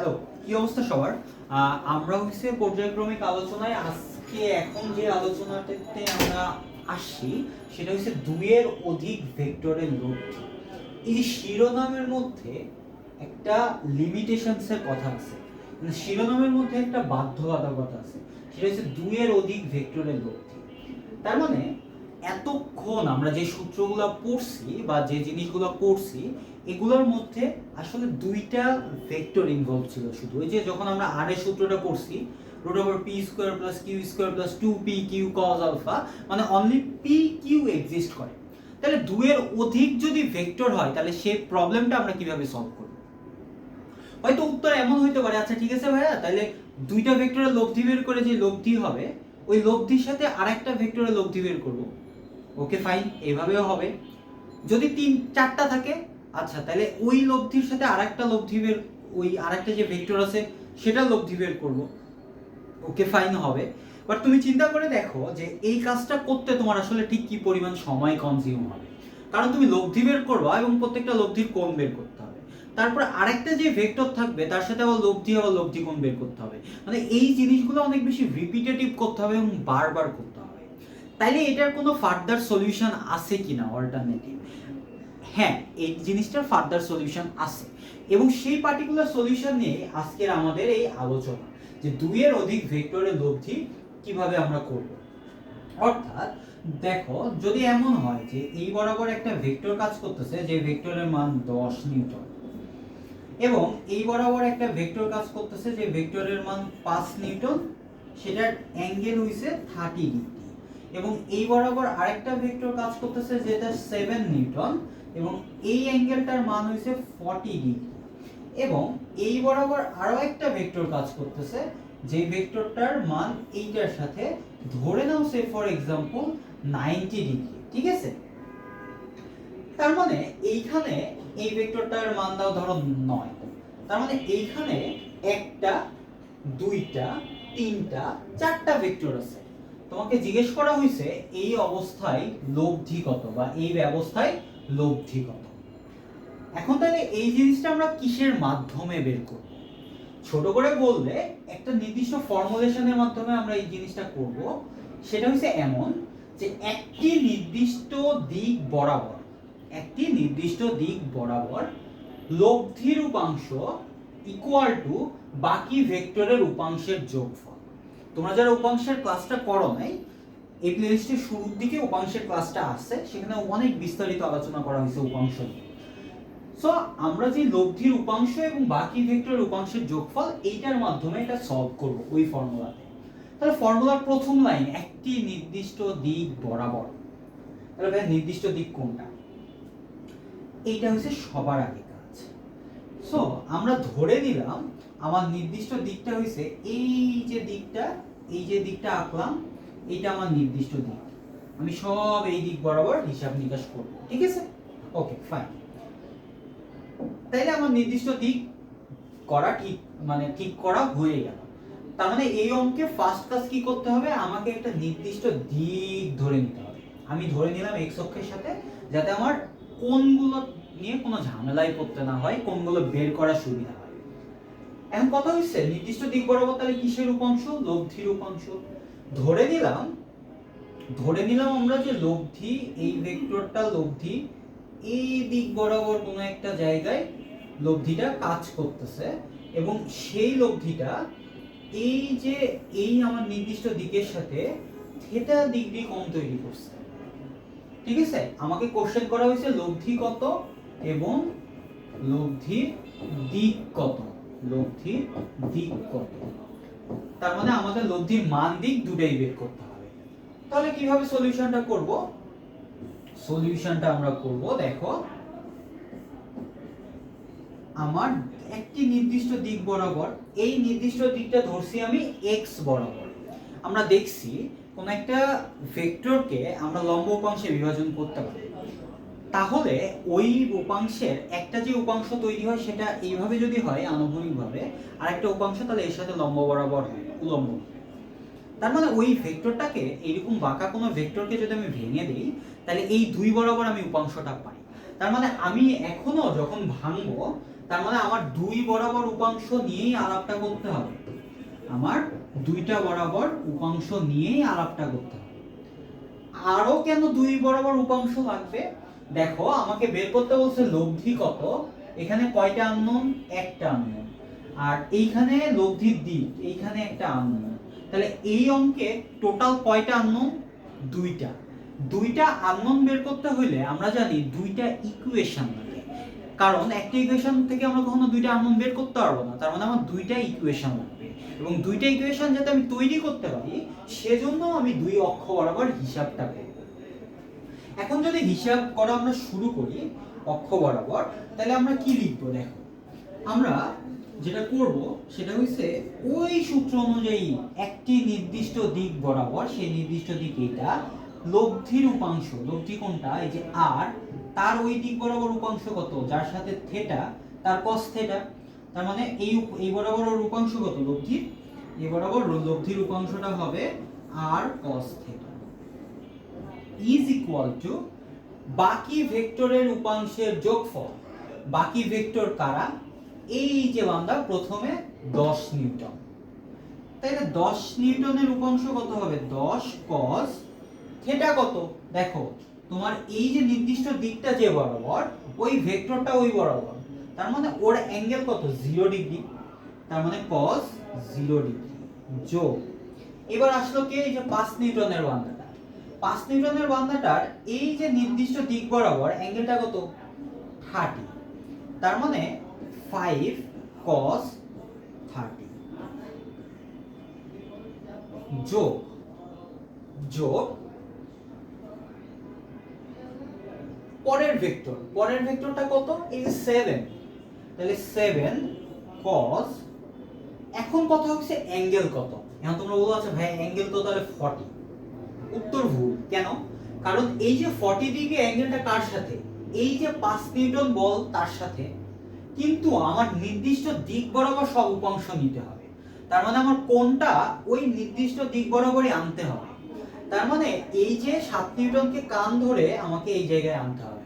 Hello কি অবস্থা সবার? আমরা হচ্ছে পর্যায়ক্রমিক আলোচনায়, আজকে এখন যে আলোচনাটাতে আমরা আসছি, সেটা হচ্ছে দুইয়ের অধিক ভেক্টরের লব্ধি। এই শিরোনামের মধ্যে একটা লিমিটেশনসের কথা আছে। মানে শিরোনামের মধ্যে একটা বাধ্যবাধকতা আছে। সেটা হচ্ছে দুইয়ের অধিক ভেক্টরের লব্ধি। তার মানে এতক্ষণ আমরা যে সূত্রগুলো পড়ছি বা যে জিনিসগুলো করছি এগুলোর মধ্যে আসলে দুইটা ভেক্টর ইনভলভ ছিল শুধু। ওই যে যখন আমরা আর এর সূত্রটা পড়ছি root over P square plus Q square plus two P Q cos alpha মানে অনলি পি কিউ এক্সিস্ট করে। তাহলে দুইয়ের অধিক যদি ভেক্টর হয়, তাহলে সেই প্রবলেমটা আমরা কীভাবে সলভ করব? হয়তো উত্তর এমন হইতে পারে আচ্ছা ঠিক আছে ভাইয়া, তাহলে দুইটা ভেক্টরের লব্ধি বের করে যে লব্ধি হবে, ওই লব্ধির সাথে আরেকটা ভেক্টরের লব্ধি বের করব। ওকে ফাইন এভাবেও হবে। যদি তিন, চারটা থাকে আচ্ছা তাহলে ওই লব্ধির সাথে আরেকটা লব্ধি বের ওই আরেকটা যে ভেক্টর আছে, সেটা লব্ধি বের করব। ওকে ফাইন হবে। বাট তুমি চিন্তা করে দেখো যে এই কাজটা করতে তোমার আসলে ঠিক কি পরিমাণ সময় কনজিউম হবে। কারণ তুমি লব্ধি বের করবা এবং প্রত্যেকটা লব্ধির কোণ বের করতে হবে। তারপর আরেকটা যে ভেক্টর থাকবে, তার সাথে আবার লব্ধি আবার লব্ধি কোণ বের করতে হবে। মানে এই জিনিসগুলো অনেক বেশি রিপিটেটিভ করতে হবে এবং বারবার করতে হবে। তাইলে এটার কোনো ফার্দার সলিউশন আছে কিনা অল্টারনেটিভ হ্যাঁ এই জিনিসটার ফার্দার সলিউশন আছে। এবং সেই পার্টিকুলার সলিউশন নিয়ে আজকের আমাদের এই আলোচনা, যে দুইয়ের অধিক ভেক্টরের লব্ধি কীভাবে আমরা করব। অর্থাৎ, দেখো, যদি এমন হয় যে এই বরাবর একটা ভেক্টর কাজ করতেছে, যে ভেক্টরের মান দশ নিউটন, এবং এই বরাবর একটা ভেক্টর কাজ করতেছে, যে ভেক্টরের মান পাঁচ নিউটন, সেটার অ্যাঙ্গেল হইছে থার্টি ডিগ্রি, এবং এই বরাবর আরেকটা ভেক্টর কাজ করতেছে, যেটা সেভেন নিউটন এবং এই অ্যাঙ্গেলটার মান হইছে ফর্টি ডিগ্রি এবং এই বরাবর আরও একটা ভেক্টর কাজ করতেছে, যে ভেক্টরটার মান এইটার সাথে ধরে নাও say for example ninety degree ঠিক আছে? তার মানে এইখানে এই ভেক্টরটার মান দাও ধরো নয়। তার মানে এইখানে একটা, দুইটা, তিনটা, চারটা ভেক্টর আছে। তোমাকে জিজ্ঞেস করা হয়েছে এই অবস্থায় লব্ধি কত বা এই ব্যবস্থায় লব্ধি কত এখন তাহলে এই জিনিসটা আমরা কিসের মাধ্যমে বের করব? ছোট করে বললে একটা নির্দিষ্ট ফর্মুলেশনের মাধ্যমে আমরা এই জিনিসটা করব। সেটা হচ্ছে এমন যে একটি নির্দিষ্ট দিক বরাবর, একটি নির্দিষ্ট দিক বরাবর লব্ধির উপাংশ ইকুয়াল টু বাকি ভেক্টরের উপাংশের যোগফল। তোমরা যারা উপাংশের ক্লাসটা করো নাই এই প্লেলিস্টের শুরুর দিকে উপাংশের ক্লাসটা আসছে, সেখানে অনেক বিস্তারিত আলোচনা করা হয়েছে উপাংশ সো আমরা যে লব্ধির উপাংশ এবং বাকি ভেক্টরের উপাংশের যোগফল, এইটার মাধ্যমে এটা সলভ করব ওই ফর্মুলাতে তাহলে ফর্মুলার প্রথম লাইন একটি নির্দিষ্ট দিক বরাবর। তাহলে ভাই নির্দিষ্ট দিক কোনটা? এইটা হচ্ছে সবার আগে কাজ। সো আমরা ধরে নিলাম, আমার নির্দিষ্ট দিকটা হয়েছে, এই যে দিকটা, এই যে দিকটা আঁকলাম এইটা আমার নির্দিষ্ট দিক। আমি সব এই দিক বরাবর হিসাব নিকাশ করব। ঠিক আছে? ওকে ফাইন তাইলে আমার নির্দিষ্ট দিক করা ঠিক মানে ঠিক করা হয়ে গেল। তার মানে এই অঙ্কে ফার্স্ট কাজ কি করতে হবে? আমাকে একটা নির্দিষ্ট দিক ধরে নিতে হবে। আমি ধরে নিলাম এক্স অক্ষের সাথে, যাতে আমার কোনগুলো নিয়ে কোনো ঝামেলায় পড়তে না হয়, কোনগুলো বের করার সুবিধা হয়। এখন কথা হচ্ছে, নির্দিষ্ট দিক বরাবর তাহলে কিসের উপাংশ লব্ধির উপাংশ ধরে নিলাম ধরে নিলাম আমরা যে লব্ধি, এই ভেক্টরটা লব্ধি, এই দিক বরাবর কোনো একটা জায়গায় লব্ধিটা কাজ করতেছে এবং সেই লব্ধিটা এই যে এই আমার নির্দিষ্ট দিকের সাথে থেটা ডিগ্রি কোণ তৈরি করছে। ঠিক আছে? আমাকে কোশ্চেন করা হয়েছে লব্ধি কত এবং লব্ধির দিক কত? লব্ধির দিক কত? তার মানে আমাদের লব্ধির মান দিক দুটাই বের করতে হবে। তাহলে কীভাবে সলিউশনটা করব? সলিউশনটা আমরা করব, দেখো। আমার একটি নির্দিষ্ট দিক বরাবর, এই নির্দিষ্ট দিকটা ধরছি আমি এক্স বরাবর। আমরা দেখছি কোন একটা ভেক্টরকে আমরা লম্ব উপাংশে বিভাজন করতে পারি। তাহলে ওই উপাংশের একটা যে উপাংশ তৈরি হয়, সেটা এইভাবে যদি হয় আনুভূমিকভাবে আর একটা উপাংশ তাহলে এর সাথে লম্ব বরাবর হয়, উলম্ব। তার মানে ওই ভেক্টরটাকে, এইরকম বাঁকা কোনো ভেক্টরকে যদি আমি ভেঙে দিই, তাহলে এই দুই বরাবর আমি উপাংশটা পাই। তার মানে আমি এখনও যখন ভাঙবো, তার মানে আমার দুই বরাবর উপাংশ নিয়েই আলাপটা করতে হবে। আমার দুইটা বরাবর উপাংশ নিয়েই আলাপটা করতে হবে। আরও কেন দুই বরাবর উপাংশ লাগবে? দেখো, আমাকে বের করতে বলছে লব্ধি কত? এখানে কয়টা আননোন একটা আননোন আর এইখানে লব্ধির দিক এইখানে একটা আননোন তাহলে এই অঙ্কে টোটাল কয়টা আননোন দুইটা। দুইটা আননোন বের করতে হইলে আমরা জানি দুইটা ইকুয়েশন লাগে। কারণ একটা ইকুয়েশন থেকে আমরা কখনো দুইটা আননোন বের করতে পারব না। তার মানে আমার দুইটা ইকুয়েশন লাগবে। এবং দুইটা ইকুয়েশন যাতে আমি তৈরি করতে পারি, সেজন্য আমি দুই অক্ষ বরাবর হিসাবটা করব। এখন যদি হিসাব করা আমরা শুরু করি অক্ষ বরাবর, তাহলে আমরা কি লিখব দেখো? আমরা যেটা করব সেটা হচ্ছে ওই সূত্র অনুযায়ী একটি নির্দিষ্ট দিক বরাবর সেই নির্দিষ্ট দিক এটা লব্ধির উপাংশ লব্ধি কোনটা? এই যে আর তার ওই দিক বরাবর উপাংশ কত? যার সাথে থেটা তার কস থেটা তার মানে এই এই বরাবর ওর উপাংশ কত? লব্ধির এই বরাবর লব্ধির উপাংশটা হবে আর cos theta is equal to বাকি ভেক্টরের উপাংশের যোগফল। বাকি ভেক্টর কারা? এই যে বান্দা, প্রথমে 10 নিউটন। তাইলে 10 নিউটনের উপাংশ কত হবে? 10 cos থিটা কত? দেখো, তোমার এই যে নির্দিষ্ট দিকটা যে বরাবর, ওই ভেক্টরটা ওই বরাবর। তার মানে ওর অ্যাঙ্গেল কত? 0 ডিগ্রি তার মানে cos 0 ডিগ্রি যোগ। এবার আসলো কি? এই যে 5 নিউটনের বান্দাটা 5 নিউটনের বান্দাটার এই যে নির্দিষ্ট দিক বরাবর অ্যাঙ্গেলটা কত? 30 তার মানে 5 cos 30 যোগ যোগ পরের ভেক্টর। পরের ভেক্টরটা কত? এই সেভেন তাহলে 7 cos, এখন কথা হচ্ছে অ্যাঙ্গেল কত? এখন তোমরা বলো আচ্ছা ভাই, অ্যাঙ্গেল তো তাহলে 40 উত্তর ভুল। কেন? কারণ এই যে 40 ডিগ্রি অ্যাঙ্গেলটা কার সাথে? এই যে পাঁচ নিউটন বল তার সাথে। কিন্তু আমার নির্দিষ্ট দিক বরাবর সব উপাংশ নিতে হবে। তার মানে আমার কোনটা ওই নির্দিষ্ট দিক বরাবরই আনতে হবে। তার মানে এই যে সাত নিউটনকে কান ধরে আমাকে এই জায়গায় আনতে হবে।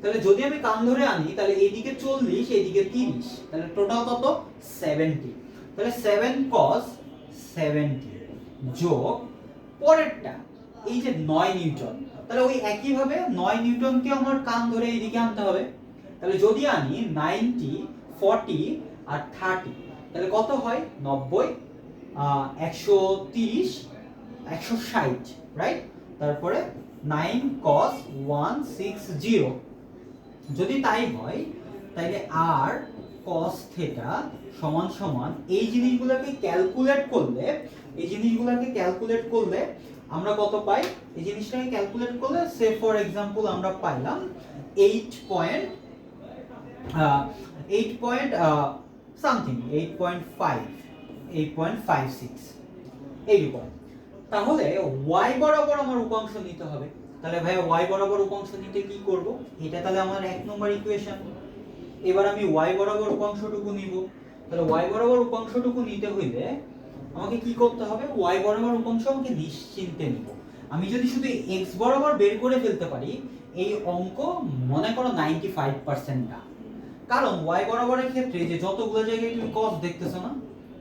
তাহলে যদি আমি কান ধরে আনি, তাহলে এইদিকে 40 এইদিকে 30 তাহলে টোটাল কত? 70 তাহলে 7 cos 70 যোগ পরেরটা। এই যে 9 নিউটন তাহলে ওই একই ভাবে 9 নিউটনকে আমার কান ধরে এইদিকে আনতে হবে। তাহলে যদি আনি 90 40 আর 30 তাহলে কত হয়? 90 আহ, 130 160 রাইট তারপরে nine cos one six zero. যদি তাই হয় তাহলে আর cos থেটা সমান সমান এই জিনিসগুলোকে ক্যালকুলেট করলে এই জিনিসগুলোকে ক্যালকুলেট করলে আমরা কত পাই? এই জিনিসটাকে ক্যালকুলেট করলে সে ফর এক্সাম্পল আমরা পাইলাম eight point eight point something eight point five eight point five six এইরকম। তাহলে ওয়াই বরাবর আমার উপাংশ নিতে হবে। তাহলে ভাই ওয়াই বরাবর উপাংশ নিতে কি করব? এটা তাহলে আমার এক নম্বর ইকুয়েশন এবার আমি ওয়াই বরাবর উপাংশটুকু নিব। তাহলে ওয়াই বরাবর উপাংশটুকু নিতে হইলে আমাকে কি করতে হবে? ওয়াই বরাবর উপাংশ আমাকে নিশ্চিন্তে নিব। আমি যদি শুধু এক্স বরাবর বের করে ফেলতে পারি, এই অঙ্ক মনে করো নাইনটি ফাইভ পার্সেন্ট না। কারণ ওয়াই বরাবরের ক্ষেত্রে যে যতগুলো জায়গায় তুমি কস দেখতেছো না,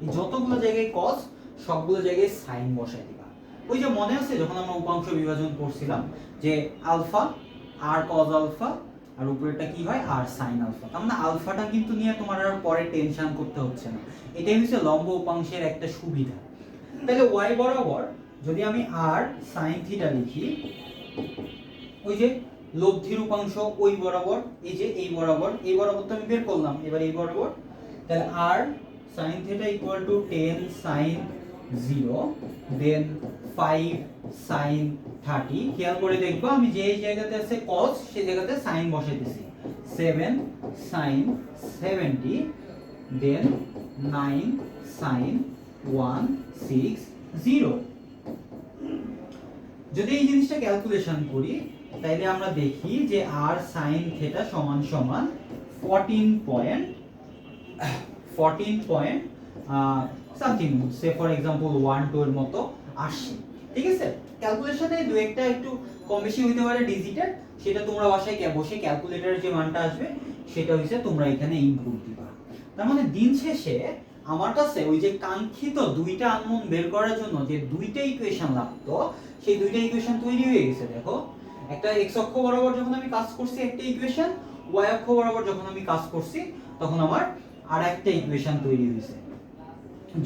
এই যতগুলো জায়গায় কস সবগুলো জায়গায় সাইন বসাই দিবা। ওই যে মনে আছে যখন আমরা উপাংশ বিভাজন করছিলাম, যে আলফা আর কজ আলফা আর উপরেরটা কি হয়? আর সাইন আলফা তার মানে আলফাটা কিন্তু নিয়ে তোমার আর পরে টেনশন করতে হচ্ছে না। এটাই হচ্ছে লম্ব উপাংশের একটা সুবিধা। তাহলে ওয়াই বরাবর যদি আমি আর সাইন থিটা লিখি, ওই যে লব্ধির উপাংশ ওই বরাবর, এই যে এই বরাবর এই বরাবর তো আমি বের করলাম, এবার এই বরাবর। তাহলে আর sine theta equal to ten sine zero then five sine thirty খেয়াল করে দেখব, আমি যে জায়গাতে আছে কস সেই জায়গাতে sine বসাইতেছি। Seven sine then nine sine one six zero যদি এই জিনিসটা ক্যালকুলেশন করি, তাইলে আমরা দেখি যে আর সাইন থেটা সমান সমান fourteen point fourteen point something say for example one two এর মতো। আসছে। ঠিক আছে? ক্যালকুলেশনে দু একটা একটু কম বেশি হইতে পারে ডিজিটের সেটা তোমরা বাসায় বসে ক্যালকুলেটরের যে মানটা আসবে, সেটা হচ্ছে তোমরা এখানে ইনপুট দিবা। তার মানে দিন শেষে আমার কাছে ওই যে কাঙ্ক্ষিত দুইটা আননোন বের করার জন্য যে দুইটা ইকুয়েশন লাগতো, সেই দুইটা ইকুয়েশন তৈরি হয়ে গেছে, দেখো। একটা এক্স অক্ষ বরাবর যখন আমি কাজ করছি একটা ইকুয়েশন ওয়াই অক্ষ বরাবর যখন আমি কাজ করছি, তখন আমার আর একটা ইকুয়েশন তৈরি হয়েছে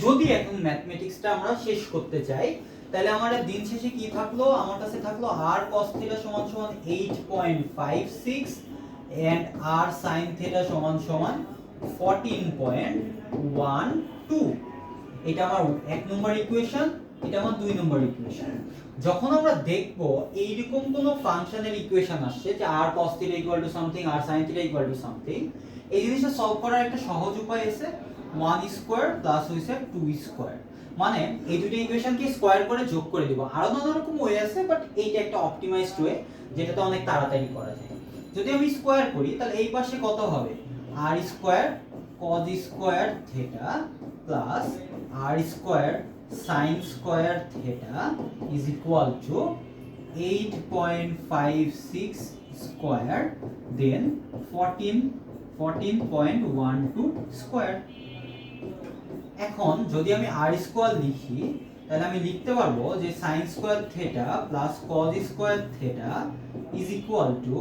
যদি এখন ম্যাথমেটিক্সটা আমরা শেষ করতে চাই, তাহলে আমার দিন শেষে কি থাকল? আমার কাছে থাকল r cos থিটা সমান সমান 8.56 এন্ড r sin থিটা সমান সমান 14.12 এটা আমার এক নম্বর ইকুয়েশন এটা আমার দুই নম্বর ইকুয়েশন যখন আমরা দেখব এইরকম কোনো ফাংশনের ইকুয়েশন আসছে যে r cos theta equal to something r sin theta equal to something এই জিনিসটা সলভ করার একটা সহজ উপায় আছে। 1 স্কয়ার প্লাস হইছে 2 স্কয়ার মানে এই দুটো ইকুয়েশনকে স্কয়ার করে যোগ করে দিব। আরও নানা রকম ওয়ে আছে বাট এইটা একটা অপটিমাইজড ওয়ে যেটাতে অনেক তাড়াতাড়ি করা যায়। যদি আমি স্কয়ার করি, তাহলে এই পাশে কত হবে? r square cos square theta plus r square sin square theta is equal to 8.56 square then 14 14.12 square এখন যদি আমি r স্কয়ার লিখি, তাহলে আমি লিখতে পারব যে sin square theta plus cos square theta is equal to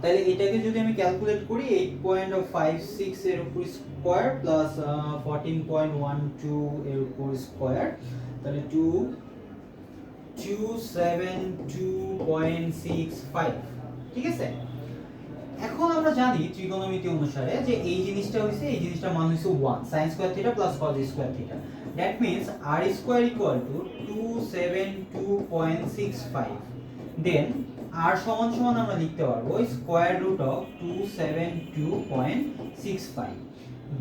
তাহলে এটাকে যদি আমি ক্যালকুলেট করি 8.56 এর উপর স্কোয়ার প্লাস 14.12 এর উপর স্কয়ার তাহলে 2 272.65 ঠিক আছে? এখন আমরা জানি ত্রিকোণমিতি অনুসারে যে এই জিনিসটা হইছে, এই জিনিসটার মান হইছে 1 sin square theta plus cos square theta that means r square equal to 272.65 then r সমান সমান আমরা লিখতে পারব স্কয়ার রুট অফ 272.65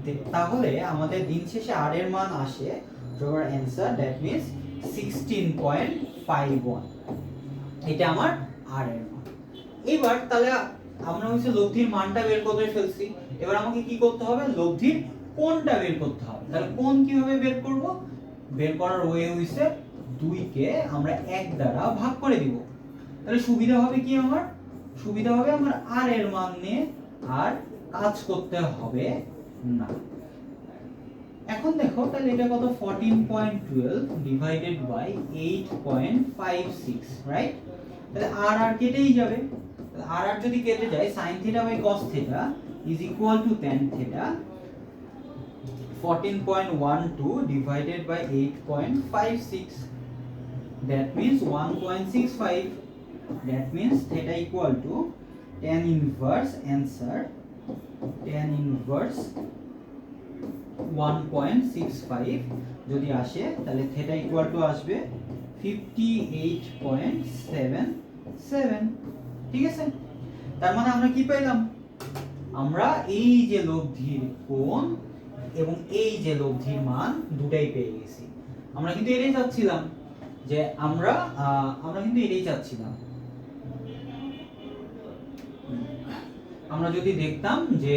দে- তাহলে আমাদের দিন শেষে r এর মান আসে your অ্যানসার দ্যাট মিন্স 16.51 এটা আমার r এর মান। এবার তাহলে আমরা হচ্ছে লব্ধির মানটা বের করে ফেলছি? এবার আমাকে কি করতে হবে? লব্ধির কোণটা বের করতে হবে। তাহলে কোণ কীভাবে বের করব? বের করার ওয়ে হইছে দুইকে আমরা এক দ্বারা ভাগ করে দিব। তাহলে সুবিধা হবে কি আমার? সুবিধা হবে আমার আর এর মান নিয়ে আর কাজ করতে হবে না। এখন দেখো, তাহলে এটা কত? 14.12 ডিভাইডেড বাই 8.56 রাইট তাহলে আর আর কেটেই যাবে। আর আর যদি কেটে যায় sin theta by cos theta is equal to tan theta 14.12 divided by 8.56 that means 1.65 that means theta equal to tan inverse answer tan inverse 1.65 যদি আসে তাহলে থিটা ইকুয়াল টু আসবে 58.77 ঠিক আছে? তার মানে আমরা কি পেলাম আমরা এই যে লব্ধির কোণ এবং এই যে লব্ধির মান দুটাই পেয়ে গেছি। আমরা কিন্তু এটাই চাচ্ছিলাম যে আমরা আমরা কিন্তু এটাই চাচ্ছিলাম। আমরা যদি দেখতাম যে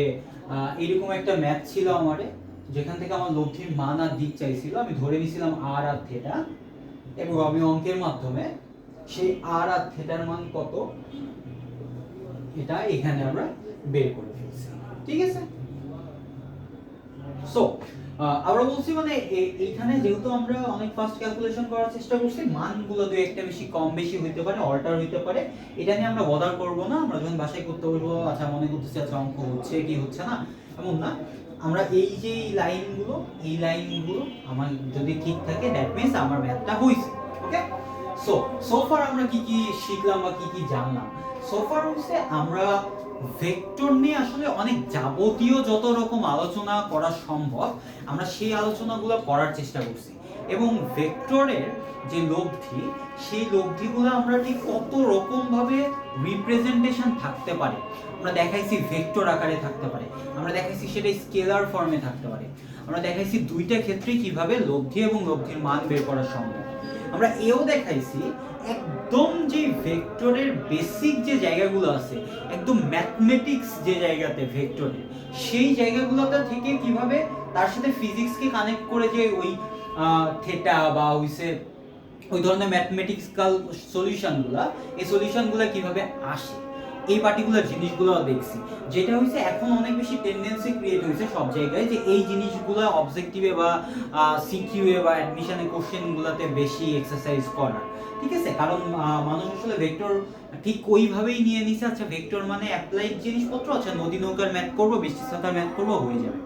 এরকম একটা ম্যাথ ছিল আমারে যেখান থেকে আমার লব্ধির মান আর দিক চাইছিল, আমি ধরে নিয়েছিলাম আর আর থিটা এবং আমি অঙ্কের মাধ্যমে সেই আর আর থিটার মান কত? এটা এখানে আমরা বের করে ফেলছি। ঠিক আছে? সো আমরা বলছি মানে এইখানে যেহেতু আমরা অনেক ফাস্ট ক্যালকুলেশন করার চেষ্টা করছি, মানগুলো দুই একটা বেশি, কম বেশি হইতে পারে অল্টার হইতে পারে, এটা নিয়ে আমরা বদার করব না। আমরা যখন বাসায় করতে বলব আচ্ছা মনে করতেছি আচ্ছা অঙ্ক হচ্ছে, কি হচ্ছে না? এমন না। আমরা এই যে লাইনগুলো এই লাইনগুলো আমার যদি ঠিক থাকে দ্যাট মিন্স আমার ম্যাথটা হইছে ওকে সো সোফার আমরা কি কি শিখলাম বা কি কি জানলাম? সোফার হচ্ছে আমরা ভেক্টর নিয়ে আসলে অনেক যাবতীয় যত রকম আলোচনা করা সম্ভব, আমরা সেই আলোচনাগুলো করার চেষ্টা করছি। এবং ভেক্টরের যে লব্ধি, সেই লব্ধিগুলো আমরা ঠিক কত রকম ভাবে রিপ্রেজেন্টেশন থাকতে পারে। আমরা দেখাইছি ভেক্টর আকারে থাকতে পারে। আমরা দেখাইছি সেটা স্কেলার ফর্মে থাকতে পারে। আমরা দেখাইছি দুইটা ক্ষেত্রে কীভাবে লব্ধি এবং লব্ধির মান বের করা সম্ভব। আমরা এও দেখাইছি, একদম যে ভেক্টরের বেসিক যে জায়গাগুলো আছে, একদম ম্যাথমেটিক্স যে জায়গাতে ভেক্টরের, সেই জায়গাগুলোতে থেকে কীভাবে তার সাথে ফিজিক্সকে কানেক্ট করে যে ওই থেটা বা হইসে ওই ধরনের ম্যাথমেটিক্সকাল সলিউশনগুলো এই সলিউশনগুলো কীভাবে আসে? এই পার্টিকুলার জিনিসগুলো দেখছি। যেটা হয়েছে এখন অনেক বেশি টেন্ডেন্সি ক্রিয়েট হয়েছে সব জায়গায় যে এই জিনিসগুলো অবজেক্টিভে বা সিকিউএ বা অ্যাডমিশনে কোশ্চেনগুলোতে বেশি এক্সারসাইজ করার। ঠিক আছে? কারণ মানুষ আসলে ভেক্টর ঠিক ওইভাবেই নিয়ে নিছে আচ্ছা ভেক্টর মানে অ্যাপ্লাইড জিনিসপত্র আচ্ছা নদী নৌকার ম্যাথ করব, বৃষ্টি ছাতার ম্যাথ করব, হয়ে যাবে।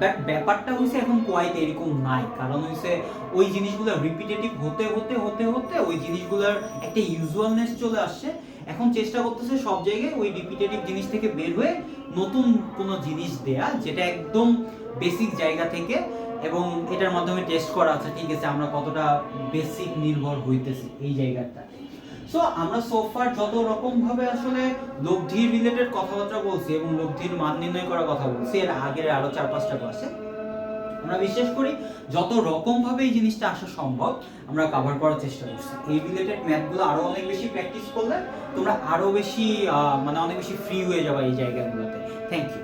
বাট ব্যাপারটা হয়েছে এখন কোয়াইট এরকম নাই। কারণ হয়েছে ওই জিনিসগুলো রিপিটেটিভ হতে হতে হতে হতে ওই জিনিসগুলোর একটা ইউজুয়ালনেস চলে আসছে। এখন চেষ্টা করতেছে সব জায়গায় ওই রিপিটেটিভ জিনিস থেকে বের হয়ে নতুন কোনো জিনিস দেয়া, যেটা একদম বেসিক জায়গা থেকে, এবং এটার মাধ্যমে টেস্ট করা আছে, ঠিক আছে, আমরা কতটা বেসিক নির্ভর হইতেছি এই জায়গাটা। সো আমরা সোফার যত রকম ভাবে আসলে লব্ধির রিলেটেড কথাবার্তা বলছি এবং লব্ধির মান নির্ণয় করার কথা বলছি, এর আগের আরও চার পাঁচটা ক্লাসে আমরা বিশ্বাস করি যত রকম ভাবে এই জিনিসটা আসা সম্ভব, আমরা কভার করার চেষ্টা করছি। এই রিলেটেড ম্যাথগুলো আরও অনেক বেশি প্র্যাকটিস করলে তোমরা আরও বেশি মানে অনেক বেশি ফ্রি হয়ে যাবে এই জায়গাগুলোতে। Thank you